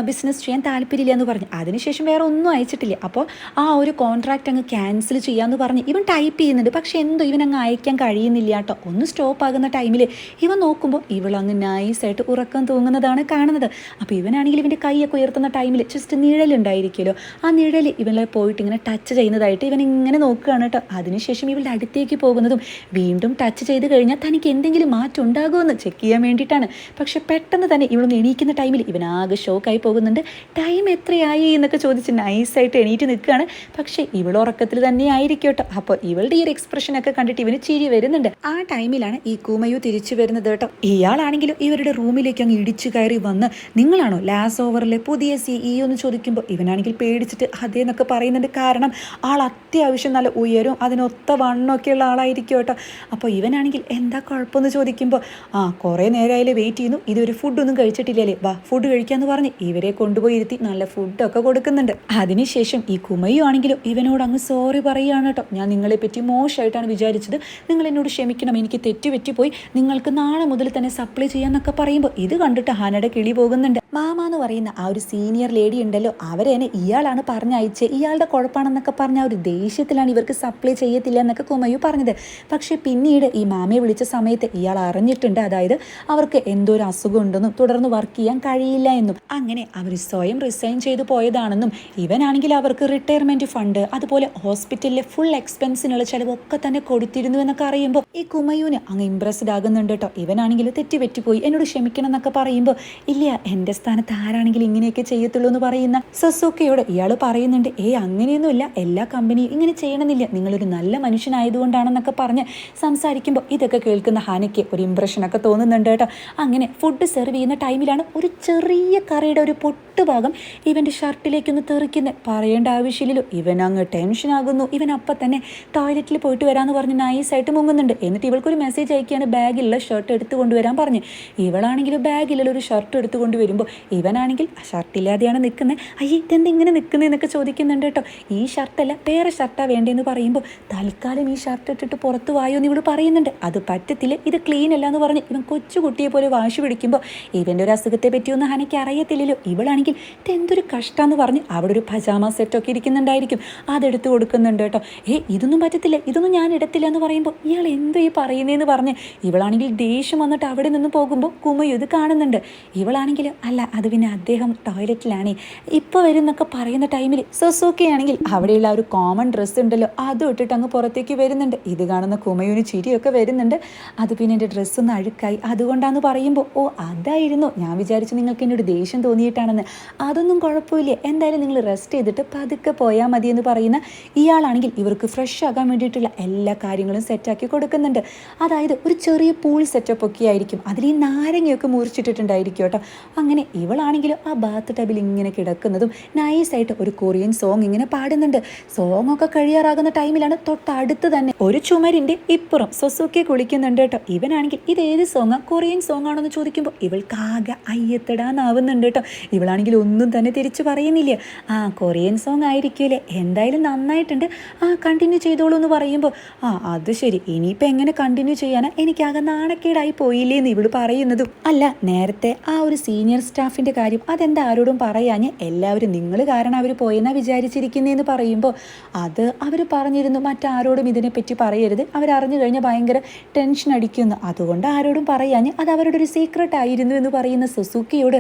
ബിസിനസ് ചെയ്യാൻ താല്പര്യമില്ല എന്ന് പറഞ്ഞു. അതിനുശേഷം വേറെ ഒന്നും അയച്ചിട്ടില്ല. അപ്പോൾ ആ ഒരു കോൺട്രാക്റ്റ് അങ്ങ് ക്യാൻസൽ ചെയ്യാമെന്ന് പറഞ്ഞു ഇവൻ ടൈപ്പ് ചെയ്യുന്നുണ്ട്. പക്ഷേ എന്തോ ഇവൻ അങ്ങ് അയക്കാൻ കഴിയുന്നില്ല കേട്ടോ. ഒന്ന് സ്റ്റോപ്പ് ആകുന്ന ടൈമിൽ ഇവൻ നോക്കുമ്പോൾ ഇവളങ്ങ് നൈസായിട്ട് ഉറക്കം തൂങ്ങുന്നതാണ് കാണുന്നത്. അപ്പോൾ ഇവനാണെങ്കിൽ ഇവന്റെ കൈയൊക്കെ ഉയർത്തുന്ന ടൈമിൽ ജസ്റ്റ് നിഴലുണ്ടായിരിക്കുമല്ലോ. ആ നിഴൽ ഇവനെ പോയിട്ട് ഇങ്ങനെ ടച്ച് ചെയ്യുന്നതായിട്ട് ഇവൻ ഇങ്ങനെ നോക്കുകയാണ് കേട്ടോ. അതിനുശേഷം ഇവളുടെ അടുത്തേക്ക് പോകുന്നതും വീണ്ടും ടച്ച് ചെയ്ത് കഴിഞ്ഞാൽ തനിക്ക് എന്തെങ്കിലും മാറ്റം ഉണ്ടാകുമെന്ന് ചെക്ക് ചെയ്യാൻ വേണ്ടിയിട്ടാണ്. പക്ഷെ പെട്ടെന്ന് തന്നെ ഇവളൊന്ന് എണീക്കുന്ന ടൈമിൽ ഇവനാകെ ഷോക്കായി പോകുന്നുണ്ട്. ടൈം എത്രയായി എന്നൊക്കെ ചോദിച്ച് നൈസായിട്ട് എണീറ്റ് നിൽക്കുകയാണ്. പക്ഷേ ഇവൾ ഉറക്കത്തിൽ തന്നെ ആയിരിക്കും കേട്ടോ. അപ്പോൾ ഇവളുടെ ഈ ഒരു എക്സ്പ്രഷനൊക്കെ കണ്ടിട്ട് ഇവന് ചിരി വരുന്നുണ്ട്. ആ ടൈമിലാണ് ഈ കൂമയു തിരിച്ചു വരുന്നത് കേട്ടോ. ഇയാളാണെങ്കിലും ഇവരുടെ റൂമിലേക്ക് അങ്ങ് ഇടിച്ചു കയറി വന്ന് നിങ്ങളാണോ ലാസ് ഓവറിലെ പുതിയ സിഇഒ എന്ന് ചോദിക്കുമ്പോൾ ഇവനാണെങ്കിൽ പേടിച്ചിട്ട് അതേന്നൊക്കെ പറയുന്നുണ്ട്. കാരണം ആൾ അത്യാവശ്യം നല്ല ഉയരും അതിനൊത്ത വണ്ണമൊക്കെയുള്ള ആളായിരിക്കും കേട്ടോ. അപ്പോൾ ഇവനാണെങ്കിൽ എന്താ കുഴപ്പമെന്ന് ചോദിക്കുമ്പോൾ ആ കുറേ നേരമായാലും വെയിറ്റ് ചെയ്യുന്നു. ഇതൊരു ഫുഡൊന്നും കഴിച്ചിട്ടില്ലല്ലേ. വാ ഫുഡ് കഴിക്കാന്ന് പറഞ്ഞ് ഇവരെ കൊണ്ടുപോയി ഇരുത്തി നല്ല ഫുഡൊക്കെ കൊടുക്കുന്നുണ്ട്. അതിനുശേഷം ഈ കുമയു ആണെങ്കിലും ഇവനോട് അങ്ങ് സോറി പറയുകയാണ് കേട്ടോ. ഞാൻ നിങ്ങളെ പറ്റി മോശമായിട്ടാണ് വിചാരിച്ചത്. നിങ്ങൾ എന്നോട് ക്ഷമിക്കണം. എനിക്ക് തെറ്റ് പറ്റിപ്പോയി നിങ്ങൾക്ക് നാളെ മുതൽ തന്നെ സപ്ലൈ ചെയ്യാന്നൊക്കെ പറയുമ്പോൾ ഇത് കണ്ടിട്ട് ഹാനയുടെ കിളി പോകുന്നുണ്ട്. മാമ എന്ന് പറയുന്ന ആ ഒരു സീനിയർ ലേഡി ഉണ്ടല്ലോ. അവരെ തന്നെ ഇയാളാണ് പറഞ്ഞയച്ച് ഇയാളുടെ കുഴപ്പമാണെന്നൊക്കെ പറഞ്ഞ ആ ഒരു ദേഷ്യത്തിലാണ് ഇവർക്ക് സപ്ലൈ ചെയ്യത്തില്ല എന്നൊക്കെ കുമയു പറഞ്ഞത്. പക്ഷേ പിന്നീട് ഈ മാമയെ വിളിച്ച സമയത്ത് ഇയാൾ അറിഞ്ഞിട്ടുണ്ട്. അതായത് അവർക്ക് എന്തോ ഒരു അസുഖം ഉണ്ടെന്നും തുടർന്ന് വർക്ക് ചെയ്യാൻ കഴിയില്ല എന്നും. അങ്ങനെ അവർ സ്വയം റിസൈൻ ചെയ്തു പോയതാണെന്നും ഇവനാണെങ്കിൽ അവർക്ക് റിട്ടയർമെന്റ് ഫണ്ട് അതുപോലെ ഹോസ്പിറ്റലിലെ ഫുൾ എക്സ്പെൻസിനുള്ള ചിലവൊക്കെ തന്നെ കൊടുത്തിരുന്നു എന്നൊക്കെ അറിയുമ്പോൾ ഈ കുമയൂന് അങ്ങ് ഇംപ്രസ്ഡ് ആകുന്നുണ്ട് കേട്ടോ. ഇവനാണെങ്കിൽ തെറ്റുപറ്റിപ്പോയി. എന്നോട് ക്ഷമിക്കണം എന്നൊക്കെ പറയുമ്പോൾ ഇല്ല എന്റെ സ്ഥാനത്ത് ആരാണെങ്കിൽ ഇങ്ങനെയൊക്കെ ചെയ്യത്തുള്ളൂ എന്ന് പറയുന്ന സസോക്കയോട് ഇയാൾ പറയുന്നുണ്ട് ഏ അങ്ങനെയൊന്നുമില്ല. എല്ലാ കമ്പനിയും ഇങ്ങനെ ചെയ്യണമെന്നില്ല. നിങ്ങളൊരു നല്ല മനുഷ്യനായതുകൊണ്ടാണെന്നൊക്കെ പറഞ്ഞ് സംസാരിക്കുമ്പോൾ ഇതൊക്കെ കേൾക്കുന്ന ഹാനയ്ക്ക് ഒരു ഇമ്പ്രഷനൊക്കെ തോന്നുന്നുണ്ട് കേട്ടോ. അങ്ങനെ ഫുഡ് സെർവ് ചെയ്യുന്ന ടൈമിലാണ് ഒരു ചെറിയ കറിയുടെ ഒരു പൊട്ടുഭാഗം ഇവന്റെ ഷർട്ടിലേക്കൊന്ന് തെറിക്കുന്നത് പറയേണ്ട ആവശ്യമില്ലല്ലോ. ഇവൻ അങ്ങ് ടെൻഷനാകുന്നു ഇവൻ അപ്പം തന്നെ ടോയ്ലറ്റിൽ പോയിട്ട് വരാമെന്ന് പറഞ്ഞ് നൈസായിട്ട് മുങ്ങുന്നുണ്ട്. എന്നിട്ട് ഇവൾക്കൊരു മെസ്സേജ് അയക്കുകയാണ് ബാഗിലുള്ള ഷർട്ട് എടുത്തു കൊണ്ടുവരാൻ പറഞ്ഞ്. ഇവളാണെങ്കിൽ ബാഗിലുള്ള ഒരു ഷർട്ട് എടുത്തു കൊണ്ടുവരുമ്പോൾ ഇവനാണെങ്കിൽ ഷർട്ടില്ലാതെയാണ് നിൽക്കുന്നത് അയ്യേ ഇതെന്ത് ഇങ്ങനെ നിൽക്കുന്നതെന്നൊക്കെ ചോദിക്കുന്നുണ്ട് കേട്ടോ. ഈ ഷർട്ടല്ല വേറെ ഷർട്ടാണ് വേണ്ടതെന്ന് പറയുമ്പോൾ തൽക്കാലം ഈ ഷർട്ട് ഇട്ടിട്ട് പുറത്ത് വായോ എന്ന് ഇവൾ പറയുന്നുണ്ട്. അത് പറ്റത്തില്ല ഇത് ക്ലീൻ അല്ല എന്ന് പറഞ്ഞ് ഇവൻ കൊച്ചു കുട്ടിയെ പോലെ വാശി പിടിക്കുമ്പോൾ ഇവന്റെ ഒരു അസുഖത്തെ പറ്റിയൊന്നും ഹനയ്ക്ക് അറിയത്തില്ലല്ലോ. ഇവളാണെങ്കിൽ ഇതെന്തൊരു കഷ്ടമെന്ന് പറഞ്ഞ് അവിടെ ഒരു പജാമ സെറ്റൊക്കെ ഇരിക്കുന്നുണ്ടായിരിക്കും. അതെടുത്ത് കൊടുക്കുന്നുണ്ട് കേട്ടോ. ഏ ഇതൊന്നും പറ്റത്തില്ല ഇതൊന്നും ഞാൻ ഇടത്തില്ല എന്ന് പറയുമ്പോൾ ഇയാൾ എന്തോ ഈ പറയുന്നതെന്ന് പറഞ്ഞ് ഇവളാണെങ്കിൽ ദേഷ്യം വന്നിട്ട് അവിടെ നിന്ന് പോകുമ്പോൾ കുമയു ഇത് കാണുന്നുണ്ട്. ഇവളാണെങ്കിൽ അല്ല അത് പിന്നെ അദ്ദേഹം ടോയ്ലറ്റിലാണ് ഇപ്പോൾ വരുന്നൊക്കെ പറയുന്ന ടൈമിൽ സൊസോക്കെ ആണെങ്കിൽ അവിടെയുള്ള ഒരു കോമൺ ഡ്രസ്സ് ഉണ്ടല്ലോ അതും ഇട്ടിട്ട് അങ്ങ് പുറത്തേക്ക് വരുന്നുണ്ട്. ഇത് കാണുന്ന കുമയൂന് ചിരിയൊക്കെ വരുന്നുണ്ട്. അത് പിന്നെ എന്റെ ഡ്രസ്സൊന്ന് അഴുക്കായി. അതുകൊണ്ടാന്ന് പറയുമ്പോൾ ഓ അതായിരുന്നു. ഞാൻ വിചാരിച്ചു നിങ്ങൾക്ക് എന്നോട് ദേഷ്യം തോന്നിയിട്ടാണെന്ന്. അതൊന്നും കുഴപ്പമില്ല. എന്തായാലും നിങ്ങൾ റെസ്റ്റ് ചെയ്തിട്ട് പതുക്കെ പോയാൽ മതി എന്ന് പറയുന്ന ഇയാളാണെങ്കിൽ ഇവർക്ക് ഫ്രഷ് ആകാൻ വേണ്ടിയിട്ടുള്ള എല്ലാ കാര്യങ്ങളും സെറ്റാക്കി കൊടുക്കുന്നുണ്ട്. അതായത് ഒരു ചെറിയ പൂൾ സെറ്റപ്പ് ഒക്കെ ആയിരിക്കും. അതിൽ ഈ നാരങ്ങയൊക്കെ മുറിച്ചിട്ടിട്ടുണ്ടായിരിക്കും കേട്ടോ. അങ്ങനെ ഇവളാണെങ്കിലും ആ ബാത്ത് ടബിൽ ഇങ്ങനെ കിടക്കുന്നതും നൈസായിട്ട് ഒരു കൊറിയൻ സോങ് ഇങ്ങനെ പാടുന്നുണ്ട്. സോങ്ങൊക്കെ കഴിയാറാകുന്ന ടൈമിലാണ് തൊട്ടടുത്ത് തന്നെ ഒരു ചുമരിന്റെ ഇപ്പുറം സൊസുക്കെ കുളിക്കുന്നുണ്ട് കേട്ടോ. ഇവനാണെങ്കിൽ ഇത് ഏത് സോങ്ങാ കൊറിയൻ സോങ് ആണെന്ന് ചോദിക്കുമ്പോൾ ഇവൾക്ക് ആകെ അയ്യത്തിടാന്നാവുന്നുണ്ട് കേട്ടോ. ഇവളാണെങ്കിൽ ഒന്നും തന്നെ തിരിച്ചു പറയുന്നില്ല. ആ കൊറിയൻ സോങ് ആയിരിക്കുമല്ലേ എന്തായാലും നന്നായിട്ടുണ്ട്. ആ കണ്ടിന്യൂ ചെയ്തോളൂ എന്ന് പറയുമ്പോൾ ആ അത് ശരി. ഇനിയിപ്പോൾ എങ്ങനെ കണ്ടിന്യൂ ചെയ്യാനാ? എനിക്കാകെ നാണക്കേടായി പോയില്ലേ എന്ന് ഇവൾ പറയുന്നതും. അല്ല നേരത്തെ ആ ഒരു സീനിയർ സ്റ്റാഫിന്റെ കാര്യം അതെന്താ ആരോടും പറയാഞ്ഞ് എല്ലാവരും നിങ്ങൾ കാരണം അവർ പോയെന്നാ വിചാരിച്ചിരിക്കുന്നതെന്ന് പറയുമ്പോൾ അത് അവർ പറഞ്ഞിരുന്നു. മറ്റാരോടും ഇതിനെപ്പറ്റി പറയരുത്. അവരറിഞ്ഞു കഴിഞ്ഞാൽ ഭയങ്കര ടെൻഷൻ അടിക്കുന്നു. അതുകൊണ്ട് ആരോടും പറയാഞ്ഞ് അത് അവരുടെ ഒരു സീക്രട്ട് ആയിരുന്നു എന്ന് പറയുന്ന സുസുക്കിയോട്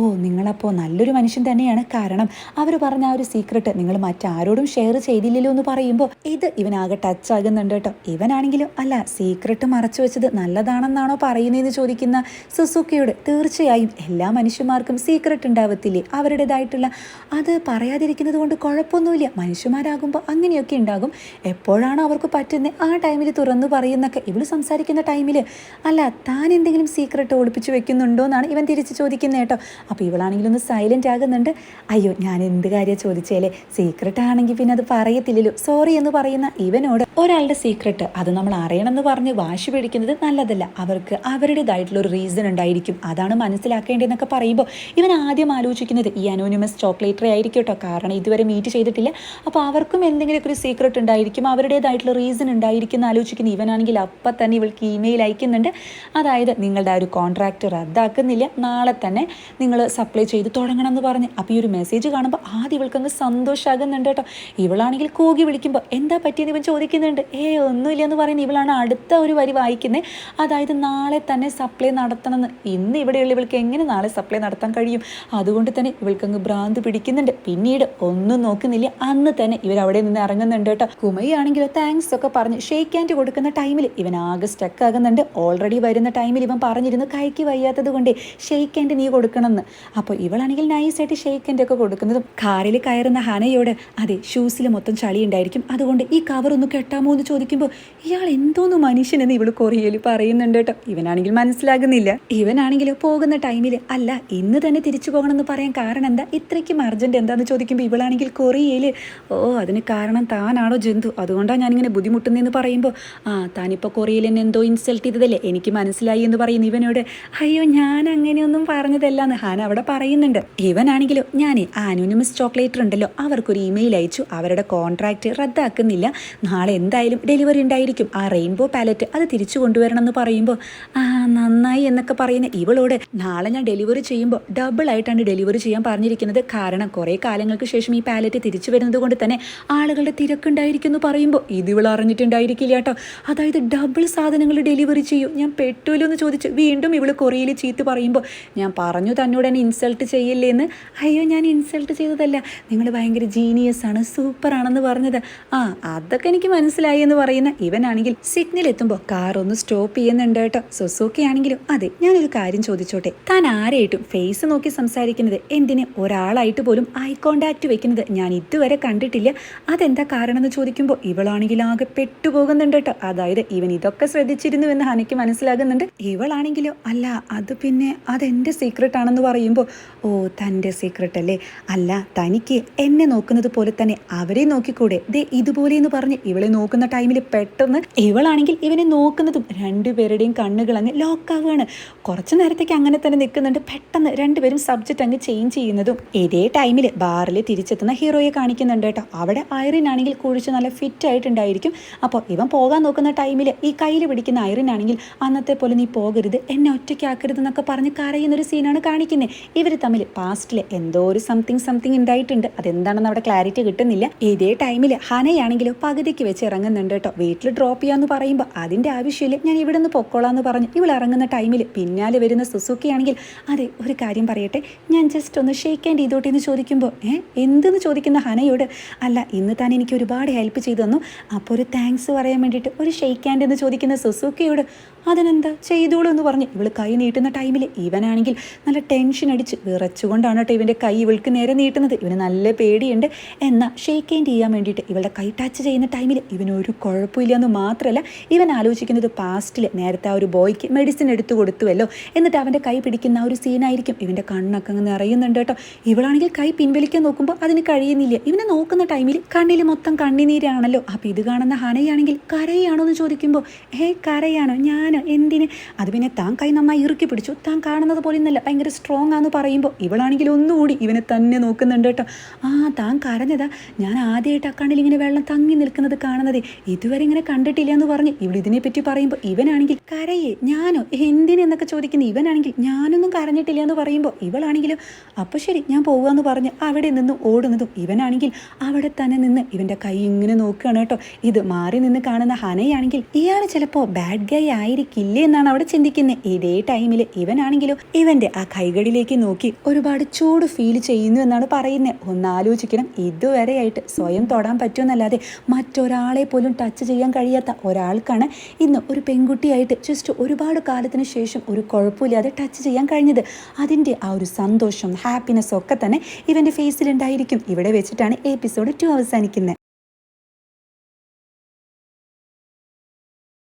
ഓ നിങ്ങളപ്പോൾ നല്ലൊരു മനുഷ്യൻ തന്നെയാണ്. കാരണം അവർ പറഞ്ഞ ആ ഒരു സീക്രട്ട് നിങ്ങൾ മറ്റാരോടും ഷെയർ ചെയ്തില്ലല്ലോ എന്ന് പറയുമ്പോൾ ഇത് ഇവനാകെ ടച്ച് ആകുന്നുണ്ട് കേട്ടോ. ഇവനാണെങ്കിലും അല്ല സീക്രട്ട് മറച്ചു വെച്ചത് നല്ലതാണെന്നാണോ പറയുന്നതെന്ന് ചോദിക്കുന്ന സുസുക്കിയോട് തീർച്ചയായും എല്ലാ മനുഷ്യന്മാർക്കും സീക്രട്ട് ഉണ്ടാവത്തില്ലേ? അവരുടേതായിട്ടുള്ള അത് പറയാതിരിക്കുന്നത് കൊണ്ട് കുഴപ്പമൊന്നുമില്ല. മനുഷ്യന്മാരാകുമ്പോൾ അങ്ങനെയൊക്കെ ഉണ്ടാകും. എപ്പോഴാണോ അവർക്ക് പറ്റുന്നത് ആ ടൈമിൽ തുറന്നു പറയുന്നൊക്കെ ഇവൾ സംസാരിക്കുന്ന ടൈമിൽ അല്ല താൻ എന്തെങ്കിലും സീക്രട്ട് ഒളിപ്പിച്ചു വെക്കുന്നുണ്ടോ എന്നാണ് ഇവൻ തിരിച്ച് ചോദിക്കുന്നത് കേട്ടോ. അപ്പോൾ ഇവളാണെങ്കിൽ ഒന്ന് സൈലന്റ് ആകുന്നുണ്ട്. അയ്യോ ഞാൻ എന്ത് കാര്യം ചോദിച്ചേലേ? സീക്രട്ട് ആണെങ്കിൽ പിന്നെ അത് പറയത്തില്ലല്ലോ. സോറി എന്ന് പറയുന്ന ഇവനോട് ഒരാളുടെ സീക്രട്ട് അത് നമ്മൾ അറിയണമെന്ന് പറഞ്ഞ് വാശി പിടിക്കുന്നത് നല്ലതല്ല. അവർക്ക് അവരുടേതായിട്ടുള്ള ഒരു റീസൺ ഉണ്ടായിരിക്കും. അതാണ് മനസ്സിലാക്കേണ്ടതെന്നൊക്കെ പറയുമ്പോൾ ഇവൻ ആദ്യം ആലോചിക്കുന്നത് ഈ അനോണിമസ് ചോക്ലേറ്ററി ആയിരിക്കും കേട്ടോ കാരണം ഇതുവരെ മീറ്റ് ചെയ്തിട്ടില്ല. അപ്പോൾ അവർക്കും എന്തെങ്കിലുമൊക്കെ ഒരു സീക്രട്ട് ഉണ്ടായിരിക്കും. അവരുടേതായിട്ടുള്ള റീസൺ ഉണ്ടായിരിക്കും എന്ന് ആലോചിക്കുന്ന ഇവനാണെങ്കിൽ അപ്പം തന്നെ ഇവൾക്ക് ഇമെയിൽ അയക്കുന്നുണ്ട്. അതായത് നിങ്ങളുടെ ആ ഒരു കോൺട്രാക്റ്റ് റദ്ദാക്കുന്നില്ല. നാളെ തന്നെ നിങ്ങൾ സപ്ലൈ ചെയ്ത് തുടങ്ങണം എന്ന് പറഞ്ഞ്. അപ്പോൾ ഈ ഒരു മെസ്സേജ് കാണുമ്പോൾ ആദ്യം ഇവൾക്ക് അങ്ങ് സന്തോഷമാകുന്നുണ്ട് കേട്ടോ. ഇവളാണെങ്കിൽ കൂകി വിളിക്കുമ്പോൾ എന്താ പറ്റിയെന്ന് ഇവൻ ചോദിക്കുന്നുണ്ട്? ഏ ഒന്നുമില്ല എന്ന് പറയുന്നത് ഇവളാണ് അടുത്ത ഒരു വരി വായിക്കുന്നത് അതായത് നാളെ തന്നെ സപ്ലൈ നടത്തണമെന്ന്. ഇന്ന് ഇവിടെയുള്ള ഇവൾക്ക് എങ്ങനെ നാളെ സപ്ലൈ നടത്താൻ കഴിയും? അതുകൊണ്ട് തന്നെ ഇവൾക്ക് അങ്ങ് ഭ്രാന്ത് പിടിക്കുന്നുണ്ട്. പിന്നീട് ഒന്നും നോക്കുന്നില്ല. അന്ന് തന്നെ ഇവർ അവിടെ നിന്ന് ഇറങ്ങുന്നുണ്ട് കേട്ടോ. കുമയാണെങ്കിലോ താങ്ക്സ് ഒക്കെ പറഞ്ഞ് ഷേക്ക് ഹാൻഡ് കൊടുക്കുന്ന ടൈമിൽ ഇവൻ ആകെ സ്റ്റക്ക് ആകുന്നുണ്ട്. ഓൾറെഡി വരുന്ന ടൈമിൽ ഇവൻ പറഞ്ഞിരുന്നു കൈക്ക് വയ്യാത്തത് കൊണ്ട് ഷേക്ക് ഹാൻഡ് നീ കൊടുക്കണമെന്ന്. അപ്പോൾ ഇവളാണെങ്കിൽ നൈസായിട്ട് ഷേക്ക് ഹാൻഡ് ഒക്കെ കൊടുക്കുന്നതും കാറിൽ കയറുന്ന ഹനയോട് അതെ ഷൂസിൽ മൊത്തം ചളി ഉണ്ടായിരിക്കും. അതുകൊണ്ട് ഈ കവർ ഒന്ന് കെട്ടാമോ എന്ന് ചോദിക്കുമ്പോൾ ഇയാൾ എന്തോന്ന് മനുഷ്യനെന്ന് ഇവൾ കൊറിയയിൽ പറയുന്നുണ്ട് കേട്ടോ. ഇവനാണെങ്കിൽ മനസ്സിലാകുന്നില്ല. ഇവനാണെങ്കിൽ പോകുന്ന ടൈമിൽ അല്ല ഇന്ന് തന്നെ തിരിച്ചു പോകണം എന്ന് പറയാൻ കാരണം എന്താ? ഇത്രയ്ക്കും അർജന്റ് എന്താന്ന് ചോദിക്കുമ്പോൾ ഇവളാണെങ്കിൽ കൊറിയയിൽ ഓ അതിന് കാരണം താനാണോ ജന്തു? അതുകൊണ്ടാണ് ഞാനിങ്ങനെ ബുദ്ധിമുട്ടുന്നതെന്ന് പറയുമ്പോൾ ആ താനിപ്പോൾ കൊറിയയിൽ എന്നെ എന്തോ ഇൻസൾട്ട് ചെയ്തതല്ലേ? എനിക്ക് മനസ്സിലായി എന്ന് പറയുന്നു ഇവനോട് അയ്യോ ഞാൻ അങ്ങനെയൊന്നും പറഞ്ഞതല്ല എന്ന് ഹാൻ അവിടെ പറയുന്നുണ്ട്. ഇവനാണെങ്കിലോ ഞാൻ ആനോണിമസ് ചോക്ലേറ്റ് ചോക്ലേറ്റർ ഉണ്ടല്ലോ അവർക്കൊരു ഇമെയിൽ അയച്ചു. അവരുടെ കോൺട്രാക്റ്റ് റദ്ദാക്കുന്നില്ല. നാളെ എന്തായാലും ഡെലിവറി ഉണ്ടായിരിക്കും. ആ റെയിൻബോ പാലറ്റ് അത് തിരിച്ചു കൊണ്ടുവരണം എന്ന് പറയുമ്പോൾ ആ നന്നായി എന്നൊക്കെ പറയുന്ന ഇവളോട് നാളെ ഞാൻ ഡെലിവറി ചെയ്യുമ്പോൾ ഡബിൾ ആയിട്ടാണ് ഡെലിവറി ചെയ്യാൻ പറഞ്ഞിരിക്കുന്നത്. കാരണം കുറേ കാലങ്ങൾക്ക് ശേഷം ഈ പാലറ്റ് തിരിച്ചു വരുന്നത് കൊണ്ട് തന്നെ ആളുകളുടെ തിരക്കുണ്ടായിരിക്കും എന്ന് പറയുമ്പോൾ ഇത് ഇവൾ അറിഞ്ഞിട്ടുണ്ടായിരിക്കില്ല കേട്ടോ. അതായത് ഡബിൾ സാധനങ്ങൾ ഡെലിവറി ചെയ്യൂ. ഞാൻ പെട്ടുമല്ലോ എന്ന് ചോദിച്ച് വീണ്ടും ഇവൾ കൊറിയയിൽ ചീത്ത് പറയുമ്പോൾ ഞാൻ പറഞ്ഞു തന്നോട് എന്നെ ഇൻസൾട്ട് ചെയ്യില്ലേ എന്ന്? അയ്യോ ഞാൻ ഇൻസൾട്ട് ചെയ്തതല്ല. നിങ്ങൾ ഭയങ്കര ജീനിയസ് ആണ് സൂപ്പർ ആണെന്ന് പറഞ്ഞത്. ആ അതൊക്കെ എനിക്ക് മനസ്സിലായി എന്ന് പറയുന്ന ഇവനാണെങ്കിൽ സിഗ്നൽ എത്തുമ്പോൾ കാർ ഒന്ന് സ്റ്റോപ്പ് ചെയ്യുന്നുണ്ട് കേട്ടോ. സൊസോക്കി ആണെങ്കിലും അതെ ഞാനൊരു കാര്യം ചോദിച്ചോട്ടെ. താൻ ആരായിട്ടും ഫേസ് നോക്കി സംസാരിക്കുന്നത് എന്തിന്? ഒരാളായിട്ട് പോലും ഐ കോണ്ടാക്ട് വെക്കുന്നത് ഞാൻ ഇതുവരെ കണ്ടിട്ടില്ല. അതെന്താ കാരണം എന്ന് ചോദിക്കുമ്പോൾ ഇവളാണെങ്കിൽ ആകെ പെട്ടുപോകുന്നുണ്ട് കേട്ടോ. അതായത് ഇവൻ ഇതൊക്കെ ശ്രദ്ധിച്ചിരുന്നു എന്ന് ഹനയ്ക്ക് മനസ്സിലാകുന്നുണ്ട്. ഇവളാണെങ്കിലോ? അല്ല അത് പിന്നെ അതെന്റെ സീക്രട്ട് ആണെന്ന് പറയുമ്പോൾ ഓ തന്റെ സീക്രട്ട് അല്ലേ? അല്ല തനിക്ക് എന്നെ നോക്കുന്നത് പോലെ തന്നെ അവരെ നോക്കിക്കൂടെ? ദേ ഇതുപോലെ എന്ന് പറഞ്ഞ് ഇവളെ നോക്കുന്ന ടൈമിൽ പെട്ടെന്ന് ഇവളാണെങ്കിൽ ഇവനെ നോക്കുന്നതും രണ്ടുപേരുടെയും കണ്ണുകൾ അങ്ങ് ലോക്കാവുകയാണ് കുറച്ച് നേരത്തേക്ക് അങ്ങനെ തന്നെ നിൽക്കുന്നുണ്ട്. പെട്ടെന്ന് രണ്ടുപേരും സബ്ജക്റ്റ് അങ്ങ് ചേഞ്ച് ചെയ്യുന്നതും ഇതേ ടൈമിൽ ബാറിൽ തിരിച്ചെത്തുന്ന ഹീറോയെ കാണിക്കുന്നുണ്ട് കേട്ടോ. അവിടെ ഐറിൻ ആണെങ്കിൽ കുഴിച്ച് നല്ല ഫിറ്റ് ആയിട്ടുണ്ടായിരിക്കും. അപ്പോൾ ഇവൻ പോകാൻ നോക്കുന്ന ടൈമിൽ ഈ കയ്യിൽ പിടിക്കുന്ന ഐറിൻ ആണെങ്കിൽ അന്നത്തെ പോലെ നീ പോകരുത് എന്നെ ഒറ്റയ്ക്കാക്കരുത് എന്നൊക്കെ പറഞ്ഞ് കരയുന്ന ഒരു സീനാണ് കാണിക്കുന്നത്. ഇവർ തമ്മിൽ പാസ്റ്റിൽ എന്തോ ഒരു സംതിങ് സംതിങ് ഉണ്ടായിട്ടുണ്ട്. അതെന്താണെന്ന് അവിടെ ക്ലാരിറ്റി കിട്ടുന്നില്ല. ഇതേ ടൈമിൽ ഹനയാണെങ്കിലോ പകുതിക്ക് വെച്ച് ഇറങ്ങുന്നുണ്ട് കേട്ടോ. വീട്ടിൽ ഡ്രോപ്പ് ചെയ്യാന്ന് പറയുമ്പോൾ അതിന്റെ ആവശ്യമില്ല. ഞാൻ ഇവിടെ നിന്ന് പൊക്കോളാന്ന് പറഞ്ഞു. ഇവൾ ഇറങ്ങുന്ന ടൈമിൽ പിന്നാലെ വരുന്ന സുസുക്കി ആണെങ്കിൽ അതെ ഒരു കാര്യം പറയട്ടെ. ഞാൻ ജസ്റ്റ് ഒന്ന് ഷേക്ക് ആൻഡ് ചെയ്തോട്ടെ എന്ന് ചോദിക്കുമ്പോൾ ഏ എന്തെന്ന് ചോദിക്കുന്ന ഹനയോട്? അല്ല ഇന്ന് താൻ എനിക്ക് ഒരുപാട് ഹെൽപ്പ് ചെയ്തു തന്നു. അപ്പോൾ ഒരു താങ്ക്സ് പറയാൻ വേണ്ടിയിട്ട് ഒരു ഷെയ്ക്ക് ആൻഡ് എന്ന് ചോദിക്കുന്ന സുസുക്കിയോട് അതിനെന്താ? ചെയ്തോളൂ എന്ന് പറഞ്ഞ്. ഇവൾ കൈ നീട്ടുന്ന ടൈമിൽ ഇവനാണെങ്കിൽ നല്ല ടെൻഷൻ അടിച്ച് വിറച്ചുകൊണ്ടാണ് കേട്ടോ ഇവന്റെ കൈ ഇവൾക്ക് നേരെ നീട്ടുന്നത്. ഇവന് നല്ല പേടിയുണ്ട്. എന്നാൽ ഷെയ്ക്ക് ഹാൻഡ് ചെയ്യാൻ വേണ്ടിയിട്ട് ഇവളുടെ കൈ ടച്ച് ചെയ്യുന്ന ടൈമിൽ ഇവന് ഒരു കുഴപ്പമില്ല എന്ന് മാത്രമല്ല ഇവൻ ആലോചിക്കുന്നത് പാസ്റ്റിൽ നേരത്തെ ആ ഒരു ബോയ്ക്ക് മെഡിസിൻ എടുത്തു കൊടുത്തുവല്ലോ. എന്നിട്ട് അവന്റെ കൈ പിടിക്കുന്ന ആ ഒരു സീനായിരിക്കും ഇവന്റെ കണ്ണൊക്കെ അങ്ങ് നിറയുന്നുണ്ട് കേട്ടോ. ഇവളാണെങ്കിൽ കൈ പിൻവലിക്കാൻ നോക്കുമ്പോൾ അതിന് കഴിയുന്നില്ല. ഇവനെ നോക്കുന്ന ടൈമിൽ കണ്ണിൽ മൊത്തം കണ്ണിനീരാണല്ലോ. അപ്പോൾ ഇത് കാണുന്ന ഹനയാണെങ്കിൽ കരയാണോ എന്ന് ചോദിക്കുമ്പോൾ ഹേ കരയാണോ? ഞാനോ എന്തിന്? അത് പിന്നെ താൻ കൈ നന്നായി ഇറുക്കി പിടിച്ചു. താൻ കാണുന്നത് പോലെ ഒന്നല്ല ഭയങ്കര സ്ട്രോങ് ആണെന്ന് പറയുമ്പോൾ. ഇവളാണെങ്കിൽ ഒന്നുകൂടി ഇവനെ തന്നെ നോക്കുന്നുണ്ട് കേട്ടോ. ആ താൻ കരഞ്ഞതാ. ഞാൻ ആദ്യമായിട്ട് അക്കാണ്ടിൽ ഇങ്ങനെ വെള്ളം തങ്ങി നിൽക്കുന്നത് കാണുന്നത്. ഇതുവരെ ഇങ്ങനെ കണ്ടിട്ടില്ല എന്ന് പറഞ്ഞ് ഇവിടെ ഇതിനെപ്പറ്റി പറയുമ്പോൾ ഇവനാണെങ്കിൽ കരയേ ഞാനോ? എന്തിനെന്നൊക്കെ ചോദിക്കുന്ന ഇവനാണെങ്കിൽ ഞാനൊന്നും കരഞ്ഞിട്ടില്ല എന്ന് പറയുമ്പോൾ ഇവളാണെങ്കിലും അപ്പോൾ ശരി ഞാൻ പോവാന്ന് പറഞ്ഞ് അവിടെ നിന്ന് ഓടുന്നതും ഇവനാണെങ്കിൽ അവിടെ തന്നെ നിന്ന് ഇവന്റെ കൈ ഇങ്ങനെ നോക്കുകയാണ് കേട്ടോ. ഇത് മാറി നിന്ന് കാണുന്ന ഹനയാണെങ്കിൽ ഇയാൾ ചിലപ്പോൾ ബാഡ് ഗൈ ആയിരിക്കില്ലേ എന്നാണ് അവിടെ ചിന്തിക്കുന്നത് ഇതേ ടൈമിൽ ഇവനാണെങ്കിലും ഇവന്റെ ആ കൈകളിലേക്ക് നോക്കി ഒരുപാട് ചൂട് ഫീൽ ചെയ്യുന്നു എന്നാണ് പറയുന്നത് ഒന്ന് ആലോചിക്കണം ഇതുവരെയായിട്ട് സ്വയം തൊടാൻ പറ്റുമെന്നല്ലാതെ മറ്റൊരാളെ പോലും ടച്ച് ചെയ്യാൻ കഴിയാത്ത ഒരാൾക്കാണ് ഇന്ന് ഒരു പെൺകുട്ടിയായിട്ട് ജസ്റ്റ് ഒരുപാട് കാലത്തിന് ശേഷം ഒരു കുഴപ്പമില്ലാതെ ടച്ച് ചെയ്യാൻ കഴിഞ്ഞത്. അതിന്റെ ആ ഒരു സന്തോഷം ഹാപ്പിനെസ് ഒക്കെ തന്നെ ഇവന്റെ ഫേസിലുണ്ടായിരിക്കും ഇവിടെ വെച്ചിട്ടാണ് എപ്പിസോഡ് ടു അവസാനിക്കുന്നത്